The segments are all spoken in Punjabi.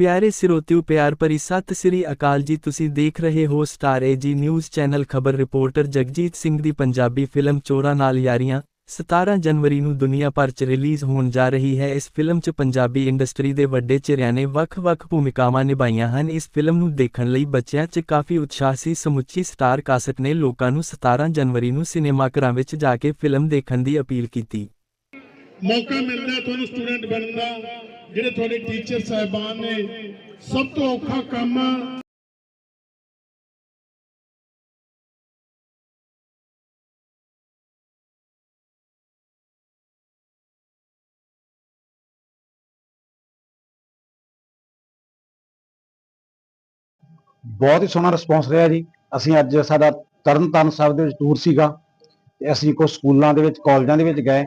ਪਿਆਰੇ ਸਿਰੋਤਿਓ, ਪਿਆਰ ਭਰੀ ਸਤਿ ਸ੍ਰੀ ਅਕਾਲ ਜੀ। ਤੁਸੀਂ ਦੇਖ ਰਹੇ ਹੋ ਸਟਾਰ ਏਜੀ ਨਿਊਜ਼ ਚੈਨਲ, ਖਬਰ ਰਿਪੋਰਟਰ ਜਗਜੀਤ ਸਿੰਘ ਦੀ ਪੰਜਾਬੀ ਫਿਲਮ ਚੋਰਾਂ ਨਾਲ ਯਾਰੀਆਂ। 17 ਜਨਵਰੀ ਨੂੰ ਦੁਨੀਆ ਭਰ 'ਚ ਰਿਲੀਜ਼ ਹੋਣ ਜਾ ਰਹੀ ਹੈ। ਇਸ ਫਿਲਮ 'ਚ ਪੰਜਾਬੀ ਇੰਡਸਟਰੀ ਦੇ ਵੱਡੇ ਚਿਹਰਿਆਂ ਨੇ ਵੱਖ-ਵੱਖ ਭੂਮਿਕਾਵਾਂ ਨਿਭਾਈਆਂ ਹਨ। ਇਸ ਫਿਲਮ ਨੂੰ ਦੇਖਣ ਲਈ ਬੱਚਿਆਂ 'ਚ ਕਾਫੀ ਉਤਸ਼ਾਹ ਸੀ। ਸਮੁੱਚੀ ਸਟਾਰ ਕਾਸਟ ਨੇ ਲੋਕਾਂ ਨੂੰ 17 ਜਨਵਰੀ ਨੂੰ ਸਿਨੇਮਾ ਘਰਾਂ ਵਿੱਚ ਜਾ ਕੇ ਫਿਲਮ ਦੇਖਣ ਦੀ ਅਪੀਲ ਕੀਤੀ। ਮੌਕਾ ਮਿਲਦਾ ਹੈ ਤੁਹਾਨੂੰ ਸਟੂਡੈਂਟ ਬਣਨ ਦਾ, ਜਿਹੜੇ ਤੁਹਾਡੇ ਟੀਚਰ ਸਾਹਿਬਾਨ ਨੇ, ਸਭ ਤੋਂ ਔਖਾ ਕੰਮ ਬਹੁਤ ਹੀ ਸੋਹਣਾ ਰਿਸਪੌਂਸ ਰਿਹਾ ਜੀ। ਅਸੀਂ ਅੱਜ ਸਾਡਾ ਤਰਨਤਾਰਨ ਸਾਹਿਬ ਦੇ ਵਿੱਚ ਟੂਰ ਸੀਗਾ ਤੇ ਅਸੀਂ ਕੁਝ ਸਕੂਲਾਂ ਦੇ ਵਿੱਚ ਕਾਲਜਾਂ ਦੇ ਵਿੱਚ ਗਏ।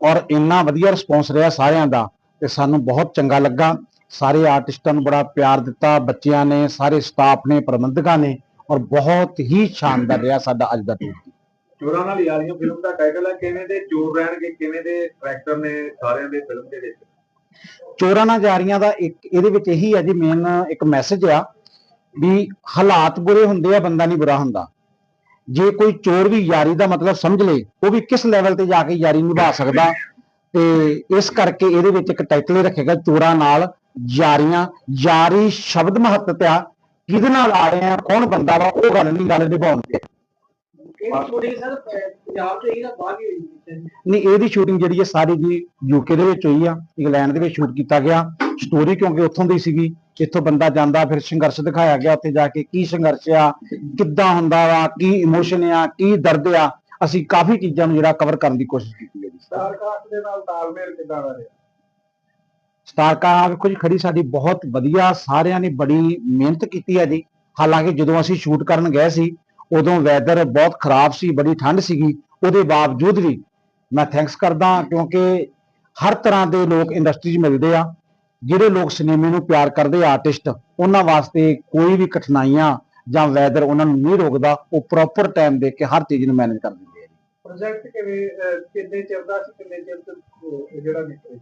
ਔਰ ਇੰਨਾ ਵਧੀਆ ਰਿਸਪੌਂਸ ਰਿਹਾ ਸਾਰਿਆਂ ਦਾ ਤੇ ਸਾਨੂੰ ਬਹੁਤ ਚੰਗਾ ਲੱਗਾ। ਸਾਰੇ ਆਰਟਿਸਟਾਂ ਨੂੰ ਬੜਾ ਪਿਆਰ ਦਿੱਤਾ ਬੱਚਿਆਂ ਨੇ ਸਾਰੇ ਸਟਾਫ ਨੇ ਪ੍ਰਬੰਧਕਾਂ ਨੇ ਔਰ ਬਹੁਤ ਹੀ ਸ਼ਾਨਦਾਰ ਰਿਹਾ ਸਾਡਾ ਅੱਜ ਦਾ ਟੂਰ ਚੋਰਾਂ ਨਾਲ ਯਾਰੀਆਂ ਫਿਲਮ ਦਾ ਟਾਈਟਲ ਹੈ ਕਿਵੇਂ ਦੇ ਚੋਰ ਰਹਿਣਗੇ ਕਿਵੇਂ ਦੇ ਕਰੈਕਟਰ ਨੇ ਸਾਰਿਆਂ ਦੇ ਫਿਲਮ ਦੇ ਵਿੱਚ? ਚੋਰਾਂ ਨਾਲ ਜਾਰੀਆਂ ਦਾ ਇੱਕ ਇਹਦੇ ਵਿੱਚ ਇਹੀ ਹੈ ਜੀ ਮੇਨ ਇੱਕ ਮੈਸੇਜ ਆ ਵੀ ਹਾਲਾਤ ਬੁਰੇ ਹੁੰਦੇ ਆ ਬੰਦਾ ਨਹੀਂ ਬੁਰਾ ਹੁੰਦਾ। ਜੇ ਕੋਈ ਚੋਰ ਵੀ ਯਾਰੀ ਦਾ ਮਤਲਬ ਸਮਝ ਲੇ ਉਹ ਵੀ ਕਿਸ ਲੈਵਲ ਤੇ ਜਾ ਕੇ ਯਾਰੀ ਨਿਭਾ ਸਕਦਾ? ਤੇ ਇਸ ਕਰਕੇ ਇਹਦੇ ਵਿੱਚ ਇੱਕ ਟਾਈਟਲ ਰੱਖੇਗਾ ਚੋਰਾਂ ਨਾਲ ਯਾਰੀਆਂ। ਯਾਰੀ ਸ਼ਬਦ ਮਹੱਤਵ ਆ ਕਿਹਦੇ ਨਾਲ ਆ ਰਹੇ ਆ? ਕੌਣ ਬੰਦਾ ਵਾ? ਉਹ ਗੱਲ ਨਹੀਂ ਗੱਲ ਨਿਭਾਉਣ ਤੇ। ਨਹੀਂ ਇਹਦੀ ਸ਼ੂਟਿੰਗ ਜਿਹੜੀ ਹੈ ਸਾਰੀ ਜੀ ਯੂਕੇ ਦੇ ਵਿੱਚ ਹੋਈ ਆ। ਇੰਗਲੈਂਡ ਦੇ ਵਿੱਚ ਸ਼ੂਟ ਕੀਤਾ ਗਿਆ। ਸਟੋਰੀ ਕਿਉਂਕਿ ਉੱਥੋਂ ਦੀ ਸੀਗੀ। ਇੱਥੋਂ ਬੰਦਾ ਜਾਂਦਾ ਫਿਰ ਸੰਘਰਸ਼ ਦਿਖਾਇਆ ਗਿਆ ਉੱਥੇ ਜਾ ਕੇ ਕੀ ਸੰਘਰਸ਼ ਆ ਕਿੱਦਾਂ ਹੁੰਦਾ ਵਾ ਕੀ ਇਮੋਸ਼ਨ ਆ ਕੀ ਦਰਦ ਆ ਅਸੀਂ ਕਾਫੀ ਚੀਜ਼ਾਂ ਨੂੰ ਜਿਹੜਾ ਕਵਰ ਕਰਨ ਦੀ ਕੋਸ਼ਿਸ਼ ਕੀਤੀ ਹੈ ਜੀ। ਸਟਾਰ ਕਾਸਟ ਦੇ ਨਾਲ ਤਾਲਮੇਲ ਕਿੱਦਾਂ ਦਾ ਰਿਹਾ? ਸਟਾਰਕਾ ਵੇਖੋ ਜੀ ਖੜੀ ਸਾਡੀ ਬਹੁਤ ਵਧੀਆ ਸਾਰਿਆਂ ਨੇ ਬੜੀ ਮਿਹਨਤ ਕੀਤੀ ਹੈ ਜੀ। ਹਾਲਾਂਕਿ ਜਦੋਂ ਅਸੀਂ ਸ਼ੂਟ ਕਰਨ ਗਏ ਸੀ ਉਦੋਂ ਵੈਦਰ ਬਹੁਤ ਖਰਾਬ ਸੀ ਬੜੀ ਠੰਡ ਸੀਗੀ। ਉਹਦੇ ਬਾਵਜੂਦ ਵੀ ਮੈਂ ਥੈਂਕਸ ਕਰਦਾ ਕਿਉਂਕਿ ਹਰ ਤਰ੍ਹਾਂ ਦੇ ਲੋਕ ਇੰਡਸਟਰੀ 'ਚ ਮਿਲਦੇ ਆ। ਜਿਹੜੇ ਲੋਕ ਸਿਨੇਮੇ ਨੂੰ ਪਿਆਰ ਕਰਦੇ ਆਰਟਿਸਟ ਉਹਨਾਂ ਵਾਸਤੇ ਕੋਈ ਵੀ ਕਠਿਨਾਈਆਂ ਜਾਂ ਵੈਦਰ ਉਹਨਾਂ ਨੂੰ ਨਹੀਂ ਰੋਕਦਾ ਉਹ ਪ੍ਰੋਪਰ ਟਾਈਮ ਦੇ ਕੇ ਹਰ ਚੀਜ਼ ਨੂੰ ਮੈਨੇਜ ਕਰ ਦਿੰਦੇ ਆ ਜੀ। ਪ੍ਰੋਜੈਕਟ ਕਿਵੇਂ ਕਿੰਨੇ ਚਿਰ ਦਾ ਸੀ ਕਿੰਨੇ ਚਿਰ ਚ ਅਹ, ਜਿਹੜਾ ਨਿਕਲੇ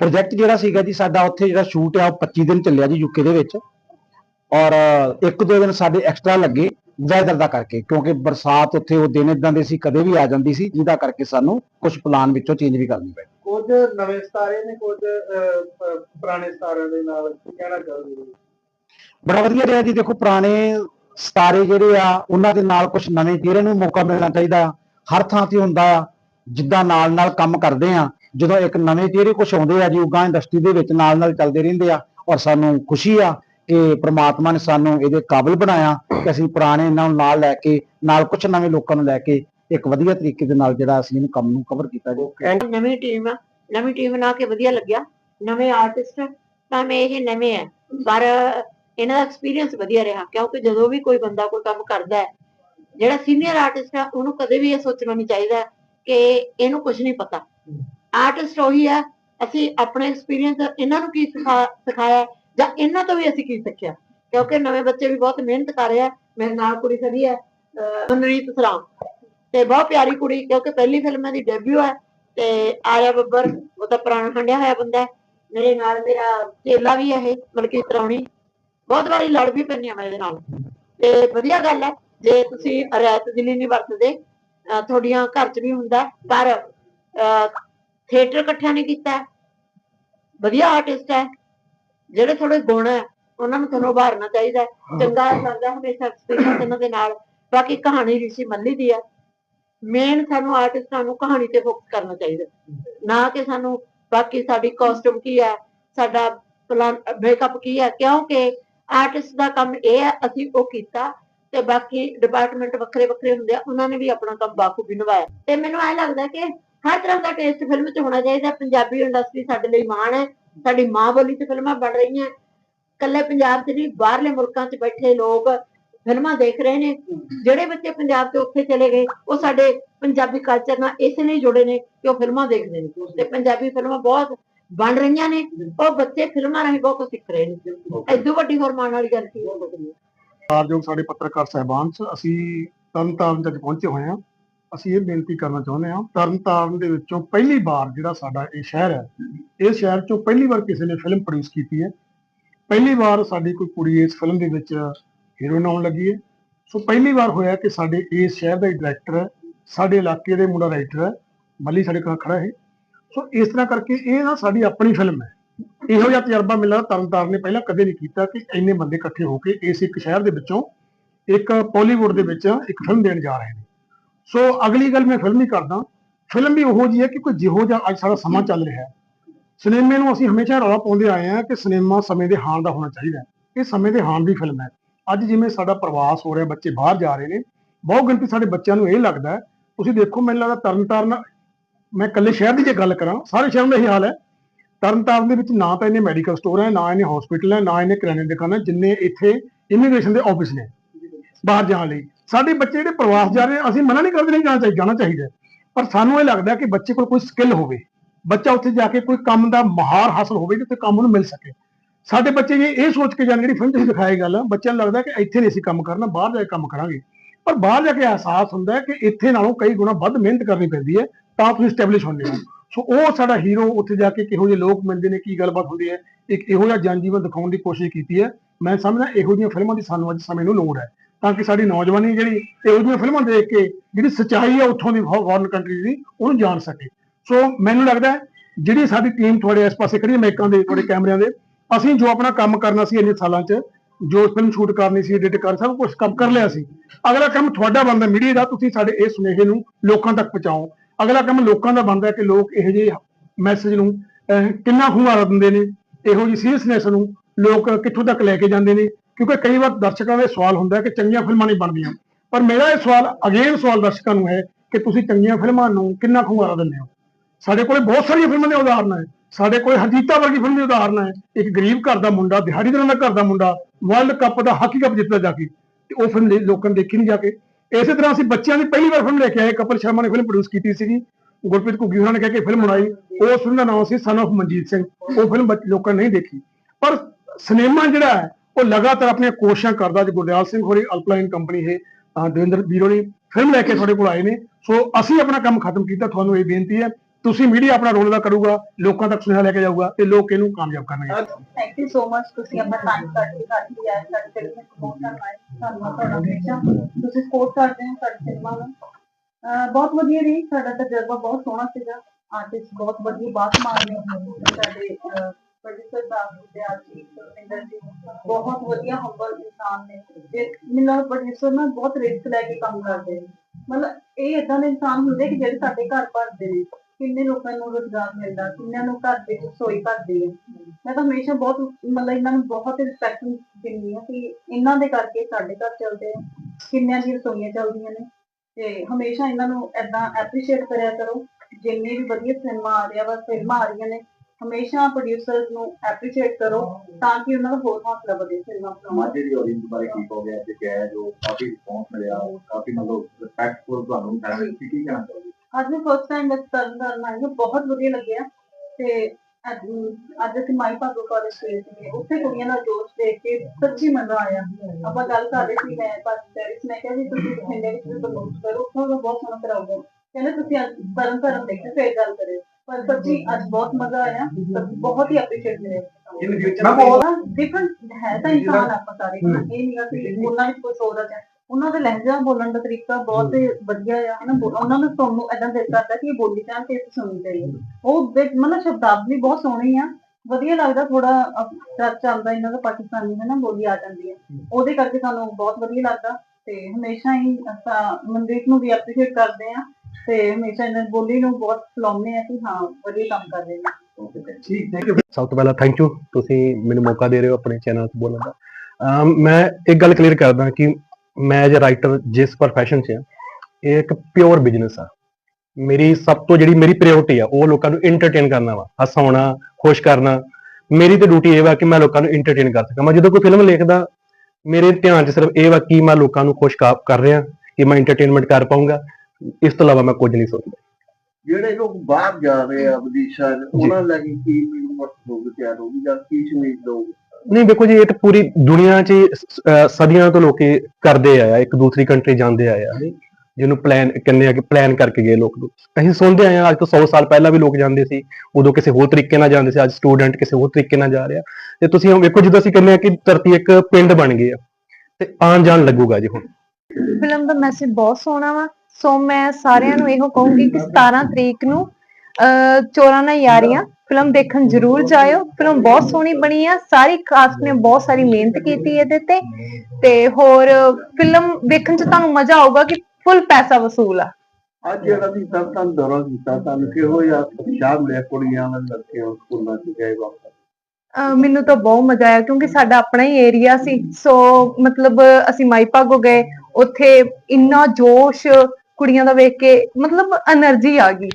ਪ੍ਰੋਜੈਕਟ ਜਿਹੜਾ ਸੀਗਾ ਜੀ ਸਾਡਾ ਉੱਥੇ ਜਿਹੜਾ ਸ਼ੂਟ ਆ ਉਹ 25 ਦਿਨ ਚੱਲਿਆ ਜੀ ਯੂਕੇ ਦੇ ਵਿੱਚ। ਔਰ ਇੱਕ ਦੋ ਦਿਨ ਸਾਡੇ ਐਕਸਟਰਾ ਲੱਗੇ ਵੈਦਰ ਦਾ ਕਰਕੇ ਕਿਉਂਕਿ ਬਰਸਾਤ ਉੱਥੇ ਉਹ ਦਿਨ ਇਦਾਂ ਦੇ ਸੀ ਕਦੇ ਵੀ ਆ ਜਾਂਦੀ ਸੀ ਜਿਹਦਾ ਕਰਕੇ ਸਾਨੂੰ ਕੁਝ ਪਲਾਨ ਵਿੱਚੋਂ ਚੇਂਜ ਵੀ ਕਰਨੀ ਪਈ। ਕੁਝ ਨਵੇਂ ਸਿਤਾਰੇ ਨੇ, ਕੁਝ ਪੁਰਾਣੇ ਸਿਤਾਰਿਆਂ ਦੇ ਨਾਲ ਕੀ ਕਹਿਣਾ ਚਾਹੋਗੇ? ਬੜਾ ਵਧੀਆ ਰਿਹਾ ਜੀ, ਦੇਖੋ ਪੁਰਾਣੇ ਸਤਾਰੇ ਜਿਹੜੇ ਆ, ਉਹਨਾਂ ਦੇ ਨਾਲ ਕੁਝ ਨਵੇਂ ਚਿਹਰੇ ਨੂੰ ਮੌਕਾ ਮਿਲਣਾ ਚਾਹੀਦਾ। ਹਰ ਥਾਂ ਤੇ ਹੁੰਦਾ ਜਿੱਦਾਂ ਨਾਲ ਨਾਲ ਕੰਮ ਕਰਦੇ ਆ, ਜਦੋਂ ਇੱਕ ਨਵੇਂ ਚਿਹਰੇ ਕੁਝ ਆਉਂਦੇ ਆ ਜੀ, ਉਗਾਂ ਇੰਡਸਟਰੀ ਦੇ ਵਿੱਚ ਨਾਲ ਨਾਲ ਚੱਲਦੇ ਰਹਿੰਦੇ ਆ, ਔਰ ਸਾਨੂੰ ਖੁਸ਼ੀ ਆ ਕਿ ਪ੍ਰਮਾਤਮਾ ਨੇ ਸਾਨੂੰ ਇਹਦੇ ਕਾਬਿਲ ਬਣਾਇਆ ਕਿ ਅਸੀਂ ਪੁਰਾਣੇ ਇਹਨਾਂ ਨੂੰ ਨਾਲ ਲੈ ਕੇ, ਨਾਲ ਕੁਝ ਨਵੇਂ ਲੋਕਾਂ ਨੂੰ ਲੈ ਕੇ ਇੱਕ ਵਧੀਆ ਤਰੀਕੇ ਦੇ ਨਾਲ ਜਿਹੜਾ ਅਸੀਂ ਇਹਨੂੰ ਕੰਮ ਨੂੰ ਕਵਰ ਕੀਤਾ ਜੀ। ਨਵੀਂ ਟੀਮ ਆ। ਨਵੀਂ ਟੀਮ ਬਣਾ ਕੇ ਵਧੀਆ ਲੱਗਿਆ। ਨਵੇਂ ਆਰਟਿਸਟ ਤਾਂ ਮੈਂ ਇਹ ਨਵੇਂ ਆ। ਪਰ ਇਹਨਾਂ ਦਾ ਐਕਸਪੀਰੀਅੰਸ ਵਧੀਆ ਰਿਹਾ। ਕਿਉਂਕਿ ਜਦੋਂ ਵੀ ਕੋਈ ਬੰਦਾ ਕੋਈ ਕੰਮ ਕਰਦਾ ਹੈ, ਜਿਹੜਾ ਸੀਨੀਅਰ ਆਰਟਿਸਟ ਆ, ਉਹਨੂੰ ਕਦੇ ਵੀ ਇਹ ਸੋਚਣਾ ਨਹੀਂ ਚਾਹੀਦਾ ਕਿ ਇਹਨੂੰ ਕੁਝ ਨਹੀਂ ਪਤਾ। ਆਰਟਿਸਟ ਉਹੀ ਆ। ਅਸੀਂ ਆਪਣੇ ਐਕਸਪੀਰੀਅੰਸ ਇਹਨਾਂ ਨੂੰ ਕੀ ਸਿਖਾਇਆ? ਜਾਂ ਇਹਨਾਂ ਤੋਂ ਵੀ ਅਸੀਂ ਕੀ ਸਿੱਖਿਆ? ਕਿਉਂਕਿ ਨਵੇਂ ਬੱਚੇ ਵੀ ਬਹੁਤ ਮਿਹਨਤ ਕਰ ਰਹੇ ਆ। ਮੇਰੇ ਨਾਲ ਕੁੜੀ ਖੜੀ ਹੈ ਮਨਰੀਤ ਸਰਾਮ ਤੇ ਬਹੁਤ ਪਿਆਰੀ ਕੁੜੀ ਕਿਉਂਕਿ ਪਹਿਲੀ ਫਿਲਮ ਇਹਦੀ ਡੈਬਿਊ ਹੈ ਤੇ ਆਰਿਆ ਬੱਬਰ ਉਹ ਤਾਂ ਪੁਰਾਣਾ ਹੰਡਿਆ ਹੋਇਆ ਬੰਦਾ ਹੈ। ਮੇਰੇ ਨਾਲ ਮੇਰਾ ਚੇਲਾ ਵੀ ਹੈ ਇਹ ਮਲਕੀ ਤਰਾਉਣੀ ਬਹੁਤ ਵਾਰੀ ਲੜ ਵੀ ਪੈਂਦੀ ਆ ਮੈਂ ਇਹਦੇ ਨਾਲ। ਤੇ ਵਧੀਆ ਗੱਲ ਹੈ ਜੇ ਤੁਸੀਂ ਰਿਆਇਤ ਦਿਲੀ ਨਹੀਂ ਵਰਤਦੇ ਤੁਹਾਡੀਆਂ ਘਰ 'ਚ ਵੀ ਹੁੰਦਾ ਪਰ ਥੀਏਟਰ ਇਕੱਠਿਆਂ ਨੇ ਕੀਤਾ। ਵਧੀਆ ਆਰਟਿਸਟ ਹੈ। ਜਿਹੜੇ ਥੋੜੇ ਗੁਣ ਹੈ ਉਹਨਾਂ ਨੂੰ ਤੁਹਾਨੂੰ ਉਭਾਰਨਾ ਚਾਹੀਦਾ। ਚੰਗਾ ਲੱਗਦਾ ਹਮੇਸ਼ਾ ਐਕਸਪੀਰੀਅੰਸ ਇਹਨਾਂ ਦੇ ਨਾਲ। ਬਾਕੀ ਕਹਾਣੀ ਰਿਸ਼ੀ ਮੱਲੀ ਦੀ ਹੈ। ਮੇਨ ਸਾਨੂੰ ਆਰਟਿਸਟਾਂ ਨੂੰ ਕਹਾਣੀ ਤੇ ਫੋਕਸ ਕਰਨਾ ਚਾਹੀਦਾ। ਨਾ ਕਿ ਸਾਨੂੰ ਬਾਕੀ ਸਾਡੀ ਕਾਸਟਿਊਮ ਕੀ ਹੈ, ਸਾਡਾ ਪਲਾਨ ਮੇਕਅਪ ਕੀ ਹੈ, ਕਿਉਂਕਿ ਆਰਟਿਸਟ ਦਾ ਕੰਮ ਇਹ ਹੈ, ਅਸੀਂ ਉਹ ਕੀਤਾ ਤੇ ਬਾਕੀ ਡਿਪਾਰਟਮੈਂਟ ਵੱਖਰੇ ਵੱਖਰੇ ਹੁੰਦੇ ਆ, ਉਹਨਾਂ ਨੇ ਵੀ ਆਪਣਾ ਕੰਮ ਬਾਖੂਬੀ ਨਿਭਾਇਆ। ਤੇ ਮੈਨੂੰ ਐ ਲੱਗਦਾ ਕਿ ਹਰ ਤਰ੍ਹਾਂ ਦਾ ਟੇਸਟ ਫਿਲਮ 'ਚ ਹੋਣਾ ਚਾਹੀਦਾ, ਪੰਜਾਬੀ ਇੰਡਸਟਰੀ ਸਾਡੇ ਲਈ ਮਾਣ ਹੈ, ਸਾਡੀ ਮਾਂ ਬੋਲੀ ਚ ਫਿਲਮਾਂ ਬਣ ਰਹੀਆਂ। ਕੱਲੇ ਪੰਜਾਬ 'ਚ ਨਹੀਂ, ਬਾਹਰਲੇ ਮੁਲਕਾਂ 'ਚ ਬੈਠੇ ਲੋਕ ਫਿਲਮਾਂ ਦੇਖ ਰਹੇ ਨੇ ਜਿਹੜੇ ਬੱਚੇ ਪੰਜਾਬ ਤੋਂ ਉੱਥੇ ਚਲੇ ਗਏ ਉਹ ਸਾਡੇ ਪੰਜਾਬੀ ਕਲਚਰ ਨਾਲ ਇਸ ਲਈ ਜੁੜੇ ਨੇ ਕਿ ਉਹ ਫਿਲਮਾਂ ਦੇਖਦੇ ਨੇ। ਤੇ ਪੰਜਾਬੀ ਫਿਲਮਾਂ ਬਹੁਤ ਬਣ ਰਹੀਆਂ ਨੇ ਉਹ ਬੱਚੇ ਫਿਲਮਾਂ ਰਾਹੀਂ ਬਹੁਤ ਕੁਝ ਸਿੱਖ ਰਹੇ ਨੇ। ਐਦੂ ਵੱਡੀ ਹੋਰ ਮਾਣ ਵਾਲੀ ਗੱਲ ਕੀ ਹੋ ਸਕਦੀ ਹੈ? ਕਾਰਜੋਗ ਸਾਡੇ ਪੱਤਰਕਾਰ ਸਹਿਬਾਨ ਅਸੀਂ ਤਰਨਤਾਰਨ ਤੱਕ ਪਹੁੰਚੇ ਹੋਏ ਹਾਂ। ਅਸੀਂ ਇਹ ਬੇਨਤੀ ਕਰਨਾ ਚਾਹੁੰਦੇ ਹਾਂ ਤਰਨਤਾਰਨ ਦੇ ਵਿੱਚੋਂ ਪਹਿਲੀ ਵਾਰ ਜਿਹੜਾ ਸਾਡਾ ਇਹ ਸ਼ਹਿਰ ਹੈ ਇਸ ਸ਼ਹਿਰ ਚੋਂ ਪਹਿਲੀ ਵਾਰ ਕਿਸੇ ਨੇ ਫਿਲਮ ਪ੍ਰੋਡਿਊਸ ਕੀਤੀ ਹੈ। ਪਹਿਲੀ ਵਾਰ ਸਾਡੀ ਕੋਈ ਕੁੜੀ ਇਸ ਫਿਲਮ ਦੇ ਵਿੱਚ ਹੀਰੋਇਨ ਆਉਣ ਲੱਗੀ ਹੈ। ਸੋ ਪਹਿਲੀ ਵਾਰ ਹੋਇਆ ਕਿ ਸਾਡੇ ਇਸ ਸ਼ਹਿਰ ਦਾ ਡਾਇਰੈਕਟਰ ਹੈ, ਸਾਡੇ ਇਲਾਕੇ ਦੇ ਮੁੰਡਾ ਰਾਈਟਰ ਹੈ, ਮੱਲੀ ਸਾਡੇ ਕੋਲ ਖੜਾ ਹੈ। ਸੋ ਇਸ ਤਰ੍ਹਾਂ ਕਰਕੇ ਇਹ ਨਾ ਸਾਡੀ ਆਪਣੀ ਫਿਲਮ ਹੈ। ਇਹੋ ਜਿਹਾ ਤਜਰਬਾ ਮਿਲਣਾ ਤਰਨਤਾਰਨ ਨੇ ਪਹਿਲਾਂ ਕਦੇ ਨਹੀਂ ਕੀਤਾ ਕਿ ਇੰਨੇ ਬੰਦੇ ਇਕੱਠੇ ਹੋ ਕੇ ਇਸ ਇੱਕ ਸ਼ਹਿਰ ਦੇ ਵਿੱਚੋਂ ਇੱਕ ਪੋਲੀਵੁੱਡ ਦੇ ਵਿੱਚ ਇੱਕ ਫਿਲਮ ਦੇਣ ਜਾ ਰਹੇ ਨੇ। ਸੋ ਅਗਲੀ ਗੱਲ ਮੈਂ ਫਿਲਮ ਹੀ ਕਰਦਾ। ਫਿਲਮ ਵੀ ਉਹੋ ਜਿਹੀ ਹੈ ਕਿ ਕੋਈ ਜਿਹੋ ਜਿਹਾ ਅੱਜ ਸਾਡਾ ਸਮਾਂ ਚੱਲ ਰਿਹਾ ਹੈ। ਸਿਨੇਮੇ ਨੂੰ ਅਸੀਂ ਹਮੇਸ਼ਾ ਰੌਲਾ ਪਾਉਂਦੇ ਆਏ ਹਾਂ ਕਿ ਸਿਨੇਮਾ ਸਮੇਂ ਦੇ ਹਾਣ ਦਾ ਹੋਣਾ ਚਾਹੀਦਾ ਇਹ ਸਮੇਂ ਦੇ ਹਾਣ ਦੀ ਫਿਲਮ ਹੈ। ਅੱਜ ਜਿਵੇਂ ਸਾਡਾ ਪ੍ਰਵਾਸ ਹੋ ਰਿਹਾ ਬੱਚੇ ਬਾਹਰ ਜਾ ਰਹੇ ਨੇ ਬਹੁਤ ਗਿਣਤੀ ਸਾਡੇ ਬੱਚਿਆਂ ਨੂੰ ਇਹ ਲੱਗਦਾ ਤੁਸੀਂ ਦੇਖੋ ਮੈਨੂੰ ਲੱਗਦਾ ਤਰਨਤਾਰਨ ਮੈਂ ਇਕੱਲੇ ਸ਼ਹਿਰ ਦੀ ਜੇ ਗੱਲ ਕਰਾਂ ਸਾਰੇ ਸ਼ਹਿਰ ਦਾ ਇਹੀ ਹਾਲ ਹੈ। ਤਰਨਤਾਰਨ ਦੇ ਵਿੱਚ ਨਾ ਤਾਂ ਇਹਨੇ ਮੈਡੀਕਲ ਸਟੋਰ ਹੈ ਨਾ ਇਹਨੇ ਹਸਪੀਟਲ ਹੈ ਨਾ ਇਹਨੇ ਕਿਰਾਣੇ ਦੀ ਦੁਕਾਨ ਹੈ ਜਿੰਨੇ ਇੱਥੇ ਇਮੀਗ੍ਰੇਸ਼ਨ ਦੇ ਆਫਿਸ ਨੇ ਬਾਹਰ ਜਾਣ ਲਈ। ਸਾਡੇ ਬੱਚੇ ਜਿਹੜੇ ਪ੍ਰਵਾਸ ਜਾ ਰਹੇ ਆ, ਅਸੀਂ ਮਨਾ ਨਹੀਂ ਕਰਦੇ ਨਹੀਂ ਜਾਣਾ ਚਾਹੀਦਾ ਜਾਣਾ ਚਾਹੀਦਾ ਪਰ ਸਾਨੂੰ ਇਹ ਲੱਗਦਾ ਕਿ ਬੱਚੇ ਕੋਲ ਕੋਈ ਸਕਿੱਲ ਹੋਵੇ ਬੱਚਾ ਉੱਥੇ ਜਾ ਕੇ ਕੋਈ ਕੰਮ ਦਾ ਮਹਾਰ ਹਾਸਲ ਹੋਵੇ ਜਿੱਥੇ ਕੰਮ ਨੂੰ ਮਿਲ ਸਕੇ। ਸਾਡੇ ਬੱਚੇ ਜੇ ਇਹ ਸੋਚ ਕੇ ਜਾਣ ਜਿਹੜੀ ਫਿਲਮ ਤੁਸੀਂ ਦਿਖਾਏ ਗੱਲ, ਬੱਚਿਆਂ ਨੂੰ ਲੱਗਦਾ ਕਿ ਇੱਥੇ ਨਹੀਂ ਅਸੀਂ ਕੰਮ ਕਰਨਾ, ਬਾਹਰ ਜਾ ਕੇ ਕੰਮ ਕਰਾਂਗੇ। ਪਰ ਬਾਹਰ ਜਾ ਕੇ ਅਹਿਸਾਸ ਹੁੰਦਾ ਕਿ ਇੱਥੇ ਨਾਲੋਂ ਕਈ ਗੁਣਾ ਵੱਧ ਮਿਹਨਤ ਕਰਨੀ ਪੈਂਦੀ ਹੈ, ਤਾਂ ਤੁਸੀਂ ਸਟੈਬਲਿਸ਼ ਹੁੰਦੇ ਹੋ। ਸੋ ਉਹ ਸਾਡਾ ਹੀਰੋ ਉੱਥੇ ਜਾ ਕੇ ਕਿਹੋ ਜਿਹੇ ਲੋਕ ਮਿਲਦੇ ਨੇ, ਕੀ ਗੱਲਬਾਤ ਹੁੰਦੀ ਹੈ, ਇੱਕ ਇਹੋ ਜਿਹਾ ਜਨਜੀਵਨ ਦਿਖਾਉਣ ਦੀ ਕੋਸ਼ਿਸ਼ ਕੀਤੀ ਹੈ। ਮੈਂ ਸਮਝਦਾ ਇਹੋ ਜਿਹੀਆਂ ਫਿਲਮਾਂ ਦੀ ਸਾਨੂੰ ਅੱਜ ਸਮੇਂ ਨੂੰ ਲੋੜ ਹੈ, ਤਾਂ ਕਿ ਸਾਡੀ ਨੌਜਵਾਨੀ ਜਿਹੜੀ ਇਹੋ ਜਿਹੀਆਂ ਫਿਲਮਾਂ ਦੇਖ ਕੇ ਜਿਹੜੀ ਸੱਚਾਈ ਹੈ ਉੱਥੋਂ ਦੀ ਫੋਰਨ ਕੰਟਰੀ ਦੀ, ਉਹਨੂੰ ਜਾਣ ਸਕੇ। ਸੋ ਮੈਨੂੰ ਲੱਗਦਾ ਜਿਹੜੀ ਸਾਡੀ ਟੀਮ ਤੁਹਾਡੇ ਇਸ ਪਾਸੇ ਖੜੀ ਹੈ, ਮੈਕਾਂ ਦੇ, ਤੁਹਾਡੇ ਕੈਮਰਿਆਂ ਦੇ ਅਸੀਂ ਜੋ ਆਪਣਾ ਕੰਮ ਕਰਨਾ ਸੀ ਇੰਨੇ ਸਾਲਾਂ 'ਚ, ਜੋ ਫਿਲਮ ਸ਼ੂਟ ਕਰਨੀ ਸੀ ਐਡਿਟ ਕਰ, ਸਭ ਕੁਝ ਕੰਮ ਕਰ ਲਿਆ ਸੀ। ਅਗਲਾ ਕੰਮ ਤੁਹਾਡਾ ਬਣਦਾ ਮੀਡੀਆ ਦਾ, ਤੁਸੀਂ ਸਾਡੇ ਇਹ ਸੁਨੇਹੇ ਨੂੰ ਲੋਕਾਂ ਤੱਕ ਪਹੁੰਚਾਓ। ਅਗਲਾ ਕੰਮ ਲੋਕਾਂ ਦਾ ਬਣਦਾ ਕਿ ਲੋਕ ਇਹੋ ਜਿਹੇ ਮੈਸੇਜ ਨੂੰ ਕਿੰਨਾ ਹੁੰਗਾਰਾ ਦਿੰਦੇ ਨੇ, ਇਹੋ ਜਿਹੀ ਸੀਰੀਅਸਨੈਸ ਨੂੰ ਲੋਕ ਕਿੱਥੋਂ ਤੱਕ ਲੈ ਕੇ ਜਾਂਦੇ ਨੇ, ਕਿਉਂਕਿ ਕਈ ਵਾਰ ਦਰਸ਼ਕਾਂ ਦਾ ਇਹ ਸਵਾਲ ਹੁੰਦਾ ਕਿ ਚੰਗੀਆਂ ਫਿਲਮਾਂ ਨਹੀਂ ਬਣਦੀਆਂ। ਪਰ ਮੇਰਾ ਇਹ ਸਵਾਲ ਅਗੇਨ ਸਵਾਲ ਦਰਸ਼ਕਾਂ ਨੂੰ ਹੈ ਕਿ ਤੁਸੀਂ ਚੰਗੀਆਂ ਫਿਲਮਾਂ ਨੂੰ ਕਿੰਨਾ ਕੁ ਹੁੰਗਾਰਾ ਦਿੰਦੇ ਹੋ? ਸਾਡੇ ਕੋਲੇ ਬਹੁਤ ਸਾਰੀਆਂ ਫਿਲਮਾਂ ਦੇ ਉਦਾਹਰਨ ਹੈ। ਸਾਡੇ ਕੋਲ ਹਰਜੀਤਾ ਵਰਗੀ ਫਿਲਮ ਦੀ ਉਦਾਹਰਨ ਹੈ। ਇੱਕ ਗਰੀਬ ਘਰ ਦਾ ਮੁੰਡਾ ਦਿਹਾੜੀਦਾਰਾਂ ਦਾ ਘਰ ਦਾ ਮੁੰਡਾ ਵਰਲਡ ਕੱਪ ਦਾ ਹਾਕੀ ਕੱਪ ਜਿੱਤਦਾ ਜਾ ਕੇ, ਤੇ ਉਹ ਫਿਲਮ ਲੋਕਾਂ ਨੇ ਦੇਖੀ ਨਹੀਂ ਜਾ ਕੇ। ਇਸੇ ਤਰ੍ਹਾਂ ਅਸੀਂ ਬੱਚਿਆਂ ਦੀ ਪਹਿਲੀ ਵਾਰ ਫਿਲਮ ਲੈ ਕੇ ਆਏ, ਕਪਲ ਸ਼ਰਮਾ ਨੇ ਫਿਲਮ ਪ੍ਰੋਡਿਊਸ ਕੀਤੀ ਸੀਗੀ। ਗੁਰਪ੍ਰੀਤ ਘੁੱਗੀ ਹੋਰਾਂ ਨੇ ਕਹਿ ਕੇ ਫਿਲਮ ਬਣਾਈ। ਉਸ ਫਿਲਮ ਦਾ ਨਾਮ ਸੀ ਸਨ ਆਫ ਮਨਜੀਤ ਸਿੰਘ। ਉਹ ਫਿਲਮ ਲੋਕਾਂ ਨੇ ਨਹੀਂ ਦੇਖੀ। ਪਰ ਸਿਨੇਮਾ ਜਿਹੜਾ ਹੈ, ਉਹ ਲਗਾਤਾਰ ਆਪਣੀਆਂ ਕੋਸ਼ਿਸ਼ਾਂ ਕਰਦਾ ਜੀ ਗੁਰਦਿਆਲ ਸਿੰਘ ਹੋਰੀ ਅਲਪਲਾਈਨ ਕੰਪਨੀ ਹੈ ਦਵਿੰਦਰ ਵੀਰੋ ਨੇ ਫਿਲਮ ਲੈ ਕੇ ਤੁਹਾਡੇ ਕੋਲ ਆਏ ਨੇ। ਸੋ ਅਸੀਂ ਆਪਣਾ ਕੰਮ ਖਤਮ ਕੀਤਾ। ਤੁਹਾਨੂੰ ਇਹ ਬੇਨਤੀ ਹੈ ਤੁਸੀਂ ਮੀਡੀਆ ਆਪਣਾ ਰੋਲ ਅਦਾ ਕਰੂਗਾ, ਲੋਕਾਂ ਤੱਕ ਸੁਨੇਹਾ ਲੈ ਕੇ ਜਾਊਗਾ ਤੇ ਲੋਕ ਇਹਨੂੰ ਕਾਮਯਾਬ ਕਰਨਗੇ। ਥੈਂਕ ਯੂ ਸੋ ਮਚ ਤੁਸੀਂ ਆਪਣਾ ਟਾਈਮ ਕੱਢ ਕੇ ਸਾਡੀ ਆਏ, ਸਾਡੇ ਫਿਲਮ ਨੂੰ ਸਪੋਰਟ ਕਰਨ ਆਏ ਧੰਨਵਾਦ ਤੁਹਾਡਾ ਹਮੇਸ਼ਾ। ਤੁਸੀਂ ਸਪੋਰਟ ਕਰਦੇ ਹੋ ਸਾਡੀ ਫਿਲਮਾਂ ਨੂੰ। ਬਹੁਤ ਵਧੀਆ ਰਹੀ, ਸਾਡਾ ਤਜਰਬਾ ਬਹੁਤ ਸੋਹਣਾ ਸੀਗਾ। ਆਰਟਿਸਟ ਬਹੁਤ ਵਧੀਆ ਬਾਤ ਮਾਰਨੇ ਸਾਡੇ ਪ੍ਰੋਡਿਊਸਰ ਸਾਹਿਬ ਵਿਦਿਆਲ ਜੀ ਸੁਰਿੰਦਰ ਜੀ। ਬਹੁਤ ਵਧੀਆ ਹੰਬਲ ਇਨਸਾਨ ਨੇ। ਜੇ ਮਿਲਰ ਪ੍ਰੋਡਿਊਸਰ ਨਾ ਬਹੁਤ ਰਿਸਕ ਲੈ ਕੇ ਕੰਮ ਕਰਦੇ ਨੇ। ਮਤਲਬ ਇਹ ਇਦਾਂ ਦੇ ਇਨਸਾਨ ਹੁੰਦੇ ਕਿ ਜਿਹੜੇ ਸਾਡੇ ਘਰ ਭਰਦੇ ਨੇ। ਕਿੰਨੇ ਲੋਕਾਂ ਨੂੰ ਰੋਜ਼ਗਾਰ ਮਿਲਦਾ, ਕਿੰਨਿਆਂ ਨੂੰ ਘਰ ਦੇ ਵਿੱਚ ਰਸੋਈ ਭਰਦੀ ਹੈ ਮੈਂ ਤਾਂ ਹਮੇਸ਼ਾ ਬਹੁਤ, ਮਤਲਬ ਇਹਨਾਂ ਨੂੰ ਬਹੁਤ ਰਿਸਪੈਕਟ ਦਿੰਦੀ ਹਾਂ ਕਿ ਇਹਨਾਂ ਦੇ ਕਰਕੇ ਸਾਡੇ ਘਰ ਚੱਲਦੇ ਆ, ਕਿੰਨਿਆਂ ਦੀ ਰਸੋਈਆਂ ਚੱਲਦੀਆਂ ਨੇ। ਤੇ ਹਮੇਸ਼ਾ ਇਹਨਾਂ ਨੂੰ ਏਦਾਂ ਐਪਰੀਸ਼ੀਏਟ ਕਰਿਆ ਕਰੋ, ਜਿੰਨੇ ਵੀ ਵਧੀਆ ਸਿਨੇਮਾ ਆ ਰਿਹਾ ਵਾ ਫਿਲਮਾਂ ਆ ਰਹੀਆਂ ਨੇ, ਹਮੇਸ਼ਾ ਪ੍ਰੋਡਿਊਸਰਸ ਨੂੰ ਐਪਰੀਸ਼ੀਏਟ ਕਰੋ ਤਾਂ ਕਿ ਉਹਨਾਂ ਦਾ ਹੋਰ ਹੌਸਲਾ ਵਧੇ ਫਿਲਮਾਂ ਬਣਾਉਣ ਅੱਜ ਦੀ ਆਡੀਅנס ਬਾਰੇ ਕੀ ਕਹੋਗੇ? ਅੱਜ ਕਿ ਹੈ ਜੋ ਕਾਫੀ ਰਿਸਪੌਂਸ ਮਿਲਿਆ, ਕਾਫੀ ਮਤਲਬ ਰਿਸਪੈਕਟਫੁਲ ਤੁਹਾਨੂੰ ਫੈਮਿਲੀ ਕੀ ਕੀ ਕਹਿਣਾ ਚਾਹੋਗੇ? ਅੱਜ ਮੈਂ ਫਸਟ ਟਾਈਮ ਵਿੱਚ ਤਰਨ ਤਾਰਨ ਆਈ ਹਾਂ ਬਹੁਤ ਵਧੀਆ ਲੱਗਿਆ। ਤੇ ਅੱਜ ਅੱਜ ਅਸੀਂ ਮਾਈ ਭਾਗੋ ਕਾਲਜ ਗਏ ਸੀਗੇ। ਉੱਥੇ ਕੁੜੀਆਂ ਦਾ ਜੋਸ਼ ਦੇਖ ਕੇ ਸੱਚੀ ਮਜ਼ਾ ਆਇਆ। ਆਪਾਂ ਗੱਲ ਕਰ ਰਹੇ ਸੀ ਮੈਂ ਭਾਜੀ ਪੈਰਿਸ ਮੈਂ ਕਿਹਾ ਵੀ ਤੁਸੀਂ ਬਠਿੰਡੇ ਵਿੱਚ ਵੀ ਪ੍ਰਮੋਟ ਕਰੋ। ਉੱਥੋਂ ਦਾ ਬਹੁਤ ਸੋਹਣਾ ਕਰਾਉਂਦੇ ਹੋ। ਕਹਿੰਦੇ ਤੁਸੀਂ ਅੱਜ ਤਰਨ ਤਾਰਨ ਦੇਖੋ ਫੇਰ ਗੱਲ ਕਰਿਓ। ਪਰ ਸੱਚੀ ਅੱਜ ਬਹੁਤ ਮਜ਼ਾ ਆਇਆ। ਬਹੁਤ ਹੀ ਅਪਰੀਸ਼ੀਏਟ ਮਿਲਿਆ ਇਨ ਫਿਊਚਰ ਮੈਂ ਬੋਲਦਾ ਡਿਫਰੈਂਟ ਹੈ ਤਾਂ ਇਨਸਾਨ ਆਪਾਂ ਸਾਰੇ। ਇਹ ਨਹੀਂ ਗਾ ਕਿ ਉਹਨਾਂ ਵਿੱਚ ਕੁਝ ਹੋਰ ਹੈ ਉਹਨਾਂ ਦਾ ਲਹਿਜਾ ਬੋਲਣ ਦਾ ਤਰੀਕਾ ਬਹੁਤ ਹੀ। ਵਧੀਆ ਆ ਹਨਾ? ਬੋ- ਉਹਨਾਂ ਨੂੰ ਸੁਣਨ ਨੂੰ ਏਦਾਂ ਦਿਲ ਕਰਦਾ ਕਿ ਇਹ ਬੋਲੀ ਜਾਣ ਤੇ ਅਸੀਂ ਸੁਣਨੀ ਚਾਹੀਏ ਉਹ ਮਤਲਬ ਸ਼ਬਦਾਵਲੀ ਬਹੁਤ ਸੋਹਣੀ ਆ। ਵਧੀਆ ਲੱਗਦਾ ਥੋੜਾ ਟੱਚ ਚੱਲਦਾ ਇਹਨਾਂ ਦਾ ਪਾਕਿਸਤਾਨੀ ਹੈ ਨਾ ਬੋਲੀ ਆ ਜਾਂਦੀ ਹੈ। ਉਹਦੇ ਕਰਕੇ ਸਾਨੂੰ ਬਹੁਤ ਵਧੀਆ ਲੱਗਦਾ। ਤੇ ਹਮੇਸ਼ਾ ਹੀ ਆਪਾਂ ਮਨਦੀਪ ਨੂੰ ਵੀ ਐਪਰੀਸ਼ੀਏਟ ਕਰਦੇ ਆ। ਤੇ ਹਮੇਸ਼ਾ ਇਹਨਾਂ ਦੀ ਬੋਲੀ ਨੂੰ ਬਹੁਤ ਸਲਾਉਂਦੇ ਆ ਕਿ ਹਾਂ ਵਧੀਆ ਕੰਮ ਕਰ ਰਹੇ ਨੇ। ਠੀਕ ਥੈਂਕ ਯੂ ਸਭ ਤੋਂ ਪਹਿਲਾਂ ਥੈਂਕ ਯੂ ਤੁਸੀਂ ਮੈਨੂੰ ਮੌਕਾ ਦੇ ਰਹੇ ਹੋ ਆਪਣੇ ਚੈਨਲ ਤੇ ਬੋਲਣ ਦਾ। ਅਮ ਮੈਂ ਇੱਕ ਗੱਲ ਕਲੀਅਰ ਕਰਦਾ ਕਿ ਮੈਂ ਐਜ਼ ਰਾਈਟਰ ਜਿਸ profession 'ਚ ਇਹ ਇੱਕ ਪਿਓਰ ਬਿਜ਼ਨਸ ਆ। ਮੇਰੀ ਸਭ ਤੋਂ ਜਿਹੜੀ ਮੇਰੀ ਪ੍ਰਾਇੋਰਟੀ ਆ ਉਹ ਲੋਕਾਂ ਨੂੰ ਐਂਟਰਟੇਨ ਕਰਨਾ ਵਾ। ਹਸਾਉਣਾ ਖੁਸ਼ ਕਰਨਾ। ਮੇਰੀ ਤੇ ਡਿਊਟੀ ਇਹ ਵਾ ਕਿ ਮੈਂ ਲੋਕਾਂ ਨੂੰ ਐਂਟਰਟੇਨ ਕਰ ਸਕਾਂ। ਮੈਂ ਜਦੋਂ ਕੋਈ ਫਿਲਮ ਲਿਖਦਾ ਮੇਰੇ ਧਿਆਨ 'ਚ ਸਿਰਫ ਇਹ ਵਾ ਕਿ ਮੈਂ ਲੋਕਾਂ ਨੂੰ ਖੁਸ਼ ਕਰ ਰਿਹਾ ਕਿ ਮੈਂ ਐਂਟਰਟੇਨਮੈਂਟ ਕਰ ਪਾਉਂਗਾ ਇਸ ਤੋਂ ਇਲਾਵਾ ਮੈਂ ਕੁਝ ਨਹੀਂ ਸੋਚਦਾ। ਜਿਹੜੇ ਲੋਕ ਬਾਹਰ ਜਾ ਰਹੇ ਆ ਵਿਦੇਸ਼ਾਂ ਉਹਨਾਂ ਲਈ ਕੀ ਮੀਮਤ ਹੋਊਗੀ ਤਿਆਰ ਹੋਊਗੀ ਜਾਂ ਕੀ ਉਮੀਦ ਦੋਗੇ ਨਹੀਂ, ਦੇਖੋ ਜੀ, ਇਹ ਤਾਂ ਪੂਰੀ ਦੁਨੀਆ 'ਚ ਅਹ ਸਦੀਆਂ ਤੋਂ ਲੋਕੀ ਕਰਦੇ ਆਏ ਇੱਕ ਦੂਸਰੀ ਕੰਟਰੀ ਜਾਂਦੇ ਆਏ ਜਿਹਨੂੰ ਪਲਾਨ ਕਹਿੰਦੇ ਆ ਕਿ ਪਲਾਨ ਕਰਕੇ ਗਏ ਲੋਕ ਅਸੀਂ ਸੁਣਦੇ ਆਏ ਹਾਂ ਅੱਜ ਤੋਂ 100 ਸਾਲ ਪਹਿਲਾਂ ਵੀ ਲੋਕ ਜਾਂਦੇ ਸੀ, ਉਦੋਂ ਕਿਸੇ ਹੋਰ ਤਰੀਕੇ ਨਾਲ ਜਾਂਦੇ ਸੀ, ਅੱਜ ਸਟੂਡੈਂਟ ਕਿਸੇ ਹੋਰ ਤਰੀਕੇ ਨਾਲ ਜਾ ਰਿਹਾ। ਤੇ ਤੁਸੀਂ ਹੁਣ ਵੇਖੋ, ਜਦੋਂ ਅਸੀਂ ਕਹਿੰਦੇ ਆ ਕਿ ਧਰਤੀ ਇੱਕ ਪਿੰਡ ਬਣ ਗਈ ਆ, ਤੇ ਆਉਣ ਜਾਣ ਲੱਗੂਗਾ ਜੀ ਹੁਣ। ਫਿਲਮ ਦਾ ਮੈਸੇਜ ਬਹੁਤ ਸੋਹਣਾ ਵਾ, ਸੋ ਮੈਂ ਸਾਰਿਆਂ ਨੂੰ ਇਹੋ ਕਹੂੰਗੀ ਕਿ 17 ਤਰੀਕ ਨੂੰ ਅਹ ਚੋਰਾਂ ਨਾਲ ਯਾਰੀਆਂ। ਫਿਲਮ ਦੇਖਣ ਜ਼ਰੂਰ ਜਾਇਓ। ਫਿਲਮ ਬਹੁਤ ਸੋਹਣੀ ਬਣੀ ਆ। ਸਾਰੀ ਕਾਸਟ ਨੇ ਬਹੁਤ ਸਾਰੀ ਮਿਹਨਤ ਕੀਤੀ ਇਹਦੇ ਤੇ। ਤੇ ਹੋਰ ਫਿਲਮ ਵੇਖਣ 'ਚ ਤੁਹਾਨੂੰ ਮਜ਼ਾ ਆਊਗਾ ਕਿ ਫੁੱਲ ਪੈਸਾ ਵਸੂਲ ਆ। ਅੱਜ ਜਿਹੜਾ ਵੀ ਸਭ ਤੋਂ ਦੌਰਾ ਕੀਤਾ ਤੁਹਾਨੂੰ ਕਿਹੋ ਜਿਹਾ ਸ਼ਾਮ ਲੈ ਕੁੜੀਆਂ ਨਾਲ ਲੜਕੀਆਂ ਸਕੂਲਾਂ 'ਚ ਗਏ ਵਾਪਸ? ਮੈਨੂੰ ਤਾਂ ਬਹੁਤ ਮਜ਼ਾ ਆਇਆ ਕਿਉਂਕਿ ਸਾਡਾ ਆਪਣਾ ਹੀ ਏਰੀਆ ਸੀ। ਸੋ ਮਤਲਬ ਅਸੀਂ ਮਾਈਪਾਗੋ ਗਏ। ਉੱਥੇ ਇੰਨਾ ਜੋਸ਼ ਕੁੜੀਆਂ ਦਾ ਵੇਖ ਕੇ ਮਤਲਬ એનર્ਜੀ ਆ ਗਈ।